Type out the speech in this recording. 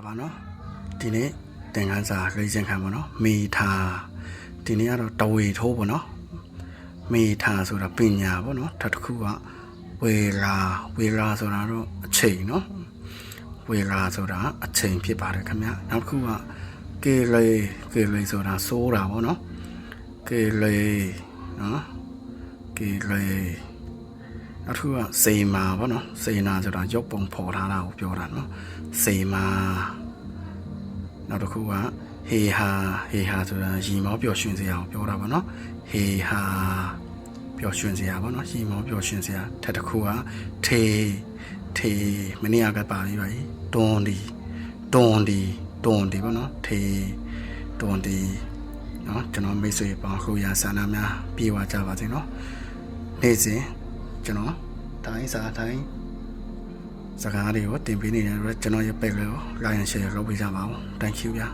ဒါပါနော်ဒီနေ့သင်ခန်းစာရေးစင်ခံပါနော်မေထာဒီနေ့ကတော့တဝေထိုးပါနော်မေထာဆိုတာပညာပေါ့နော်တစ်တစ်ခုကဝေရာဝေရာဆိုတာတော့အချိန်နော်ဝေရာဆိုတာအချိန်ဖြစ်ပါတယ်ခင်ဗျနောက်တစ်ခုကကေလေကေလေဆိုတာစိုးတာပေါ့နော်ကေလေနော်ကေလေ နောက်တစ်ခုကစေမာပေါ့နော်စေနာဆိုတာရုပ်ပုံဖော်ထားတာကိုပြောတာနော်စေမာနောက်တစ်ခုကဟေဟာဟေဟာဆိုတာရီမောပျော်ရွှင်စရာကိုပြောတာပေါ့နော်ဟေဟာပျော်ရွှင်စရာပေါ့နော်ရီမောပျော်ရွှင်စရာထပ်တစ်ခုကထေထေမနေ့ကပါပြီးပါပြီတွန်ဒီတွန်ဒီတွန်ဒီပေါ့နော်ထေတွန်ဒီနော်ကျွန်တော်မိတ်ဆွေပေါင်းခူရဆန္ဒများပြေဝကြပါစေနော်နေ့စဉ် ကျွန်တော်တိုင်းစာတိုင်းစကားတွေကိုတင်ပေးနေတယ်ကျွန်တော်ရဲ့ page လေးကို like and share လုပ်ပေးကြပါဦး thank you ဗျာ